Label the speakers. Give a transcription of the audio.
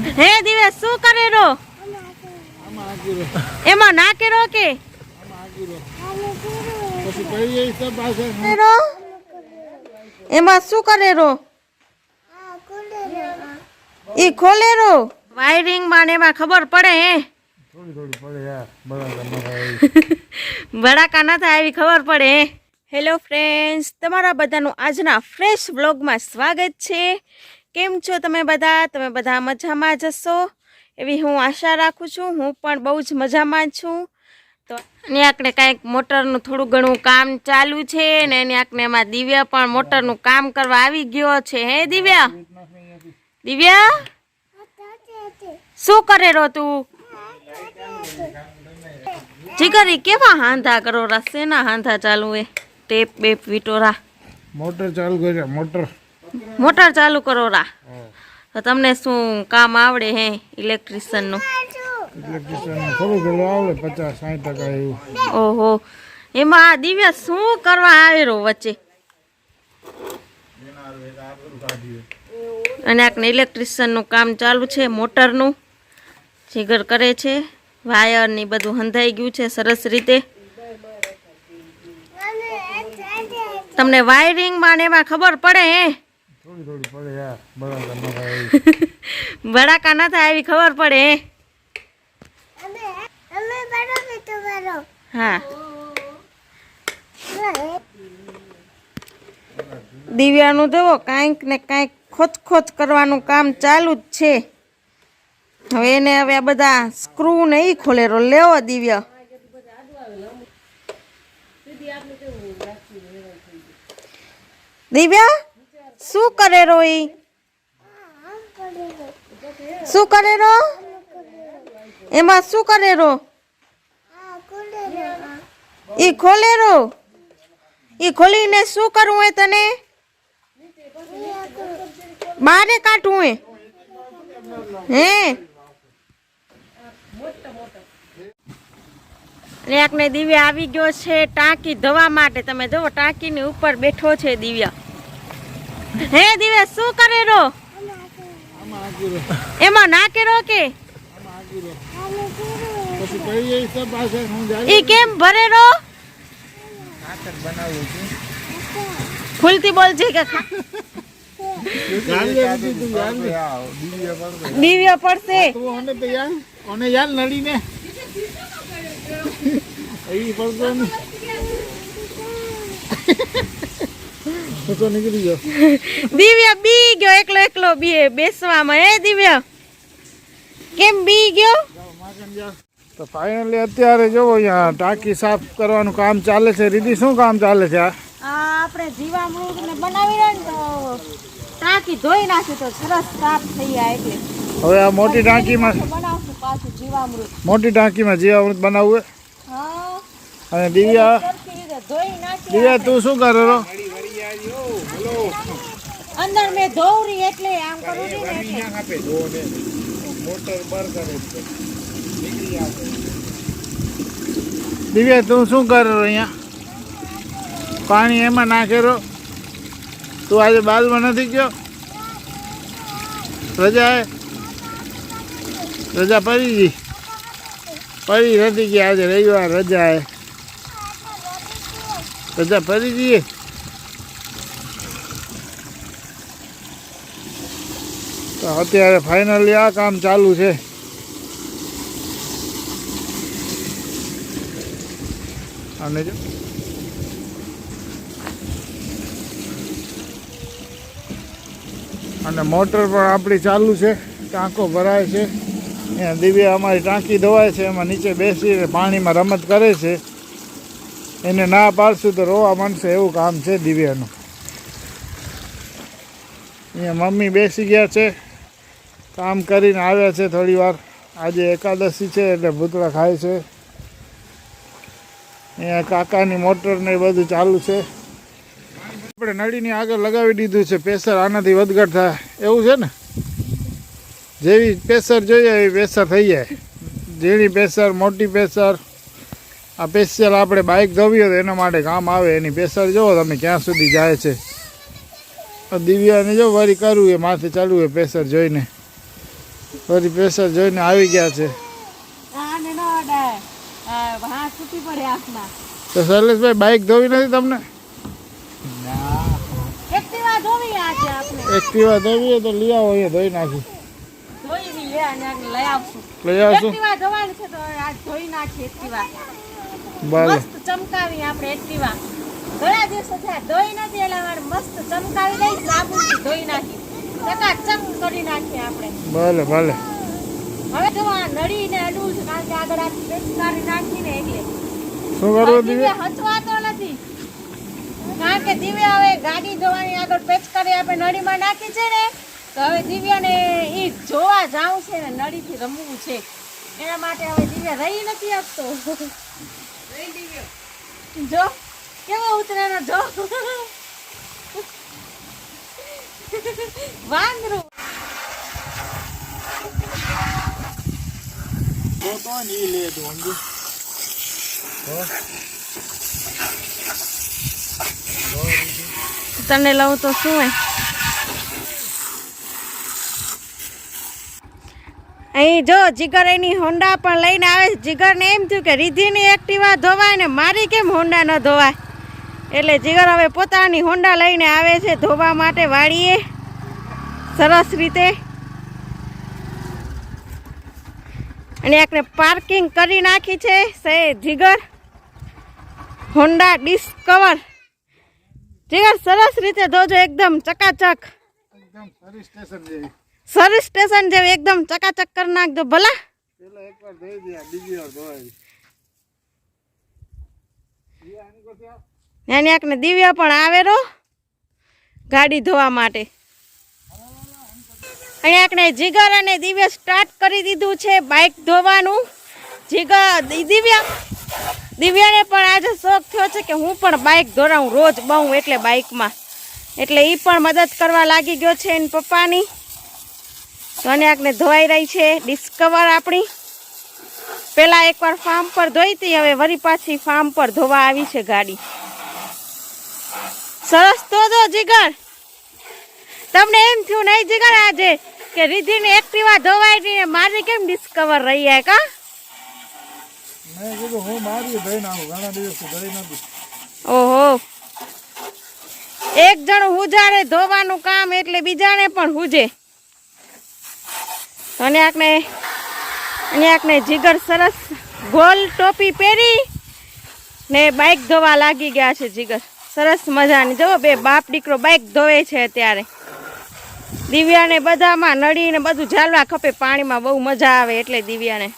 Speaker 1: હે દિવેશ શું કરે રો એમાં ના કેરો કે એમાં શું કરે રો ઈ ખોલે રો વાયરિંગમાં એમાં ખબર પડે, હે?
Speaker 2: થોડી બરાબર ન થાય
Speaker 1: એવી ખબર પડે હેલો ફ્રેન્ડ્સ તમારા બધાનું આજના ફ્રેશ વ્લોગમાં સ્વાગત છે. કેમ છો તમે બધા? તમે બધા મજામાં જશો એવી હું આશા રાખું છું, હું પણ બહુ જ મજામાં છું. તો અને આપણે કાંઈક મોટરનું થોડું ઘણું કામ ચાલુ છે ને એની આપણે એમાં દિવ્યા પણ મોટરનું કામ કરવા આવી ગયો છે, હે દિવ્યા? દિવ્યા? શું કરે રો તું? જીગરી, કેવા હાંધા કરો? રા શેના હાંધા ચાલુ એ ટેપ બેપ વિટોરા.
Speaker 2: મોટર ચાલુ કર્યા, મોટર.
Speaker 1: મોટર ચાલુ કરો રા. તો તમને શું કામ આવડે હે ઇલેક્ટ્રિશિયનનું
Speaker 2: ઇલેક્ટ્રિશિયન થોડું થોડું આવડે પચાસ સાઠ ટકા એવું.
Speaker 1: ઓહો. એમાં આ દિવ્યા શું કરવા આવેરો વચ્ચે? અને ઇલેક્ટ્રિશિયનનું કામ ચાલુ છે મોટરનું જીગર કરે છે વાયર ને બધું હંધાઈ ગયું છે સરસ રીતે. તમને વાયરિંગમાં ને એમાં ખબર પડે હે?
Speaker 2: થોડી થોડી પડે યાર બરાબર ન થાય
Speaker 1: ભડાકા ના થાય એવી ખબર પડે હે? હા. દિવ્યાનું જુઓ કાંઈક ને કાંઈક ખોચ કરવાનું કામ ચાલુ જ છે. હવે એને હવે આ બધા સ્ક્રૂ ને એ ખોલેરો લેવો દિવ્ય. દિવ્યા? શું કરે રો ઈ શું કરે રો? એમાં શું કરે રો? ઈ ખોલે રો. ઈ ખોલીને શું કરવું હે તને? બારે કાઢવું હે? હે આપણે દિવ્યા આવી ગયો છે ટાંકી ધોવા માટે. તમે જુઓ ટાંકીની ઉપર બેઠો છે દિવ્યા. હે દિવ્યા શું કરે રો એમાં ના કેરો કે ઈ કેમ ભરે રો ખુલતી બોલ છે કે દિવ્ય પડશે.
Speaker 2: ઓને યાર નડીને પડતો નહીં નીકળી ગયો.
Speaker 1: દિવ્ય બી ગયો એકલો એકલો બી બેસવામાં. હે દિવ્ય કેમ બી ગયો?
Speaker 2: તો ફાઇનલી અત્યારે જોવો અહીંયા ટાંકી સાફ કરવાનું કામ ચાલે છે. રીધી શું કામ ચાલે છે આ?
Speaker 1: આ આપણે જીવામૃત ને બનાવી રહ્યા ને તો ટાંકી ધોઈ નાખી તો સરસ સાફ થઈ જાય એટલે.
Speaker 2: હવે આ મોટી ટાંકીમાં
Speaker 1: બનાવશું પાછું જીવામૃત
Speaker 2: મોટી ટાંકીમાં જીવામૃત બનાવવું
Speaker 1: હા?
Speaker 2: અને દિવ્યા દિવ્યા તું શું કરો
Speaker 1: અંદર મેં ધોવરી એટલે આમ કરું છું ને એટલે.
Speaker 2: દિવ્યા તું શું કરો અહીંયા? પાણી એમાં નાખેરો તું આજે બાદમાં નથી ગયો? રજા હે? રજા પડી ગઈ? પડી નથી ગઈ. આજે રવિવાર રજા હે. રજા પડી ગઈ તો અત્યારે ફાઇનલી આ કામ ચાલુ છે. અને અને મોટર પણ આપણી ચાલુ છે. ટાંકો ભરાય છે. અહીંયા દિવ્યા અમારી ટાંકી ધોવાય છે. એમાં નીચે બેસીને પાણીમાં રમત કરે છે. એને ના પાડશું તો રોવા માંડશે એવું કામ છે દિવ્યાનું. અહીંયા મમ્મી બેસી ગયા છે. કામ કરીને આવ્યા છે થોડી વાર. આજે એકાદશી છે એટલે ભૂતળા ખાય છે. અહીંયા કાકાની મોટર ને બધું ચાલુ છે. આપણે નળીની આગળ લગાવી દીધું છે. પ્રેશર આનાથી વધઘટ થાય. એવું છે ને? જેવી પ્રેશર જોઈએ એવી પ્રેશર થઈ જાય. ઝીણી પ્રેશર, મોટી પ્રેશર. આ સ્પેશિયલ આપણે બાઇક ધોવી હોય તો એના માટે કામ આવે. એની પ્રેશર જુઓ તમે ક્યાં સુધી જાય છે. દિવ્યાને જો વારી કરવું એ માથે ચાલવું એ પ્રેશર જોઈને. ફરી પ્રેશર જોઈને આવી ગયા છે. તો શૈલેષભાઈ બાઇક ધોવી નથી તમને?
Speaker 1: એક્ટિવા ધોવી
Speaker 2: તો લઈ આવો અહીંયા ધોઈ નાખી.
Speaker 1: લઈ આવશું. મસ્ત ચમકાવી આપણે એક્ટિવા. ઘણા દિવસો થયા ધોઈ નથી એટલે મસ્ત ચમકાવી લઈ સાબુથી ધોઈ નાખી. ચકાચક કરી નાખી આપણે.
Speaker 2: ભલે ભલે.
Speaker 1: હવે જો આ નળીને અડવું છે કારણ કે આગળ આ પેચકારી નાખીને એટલે.
Speaker 2: શું કરવું
Speaker 1: દિવ્ય?
Speaker 2: દિવ્ય
Speaker 1: હચવાતો નથી. કારણ કે દિવ્ય હવે ગાડી ધોવાની આગળ પેચકારી આપણે નળીમાં નાખી છે ને તો હવે દિવ્યાને એ જોવા જાવું છે ને નળીથી રમવું છે. એના માટે હવે દિવ્ય રહી નથી આપતો. જો કેવો ઉતરેનો જો. વાંદરું. તને લઉં તો શું હે અહીં જો જીગર એની હોન્ડા પણ લઈને આવે જીગરને એમ થયું કે રીધિની એક્ટિવા ધોવાય ને મારી કેમ હોન્ડા ન ધોવાય? એટલે જીગર હવે પોતાની હોન્ડા લઈને આવે છે ધોવા માટે વાળીએ. સરસ રીતે. અને એકને પાર્કિંગ કરી નાખી છે સે જીગર. Honda Discover. જીગર સરસ રીતે ધોજો એકદમ ચકાચક.
Speaker 2: એકદમ સર્વિસ સ્ટેશન જેવી.
Speaker 1: સર્વિસ સ્ટેશન જેવી એકદમ ચકાચક કરી નાખજો ભલા.
Speaker 2: પેલા એકવાર ધોઈ દે બીજી વાર ધોવાય.
Speaker 1: એની એકને દિવ્ય પણ આવે રહો ગાડી ધોવા માટે. અહીંયા એકને જીગર અને દિવ્ય સ્ટાર્ટ કરી દીધું છે બાઇક ધોવાનું. જીગર દિવ્ય. દિવ્યાને પણ આજે શોખ થયો છે કે હું પણ બાઇક ધોરાવું રોજ બહુ એટલે બાઇકમાં એટલે એ પણ મદદ કરવા લાગી ગયો છે એની પપ્પાની. તો ધોવાઈ રહી છે ડિસ્કવર આપણી. પહેલાં એકવાર ફાર્મ પર ધોઈ હતી, હવે વરી પાછી ફાર્મ પર ધોવા આવી છે ગાડી. સરસ તો તો જીગર. તમને એમ થયું નહીં જીગર આજે કે રીધિની એક્ટિવા ધોવાઈ ને મારી કેમ ડિસ્કવર રહી હે કા?
Speaker 2: મેં કીધું હું મારી ભાઈ ના ઘણા દિવસ ગઈ નથી.
Speaker 1: ઓહો. એક જણ હુજારે ધોવાનું કામ એટલે બીજાને પણ હુજે. અને આકને અને આકને જીગર સરસ ગોલ ટોપી પહેરી ને બાઇક ધોવા લાગી ગયા છે જીગર. સરસ મજાની. જો બે બાપ દીકરો બાઇક ધોવે છે અત્યારે. દિવ્યાને બધામાં નળીને બધું ઝાલવા ખપે, પાણીમાં બહુ મજા આવે એટલે દિવ્યાને.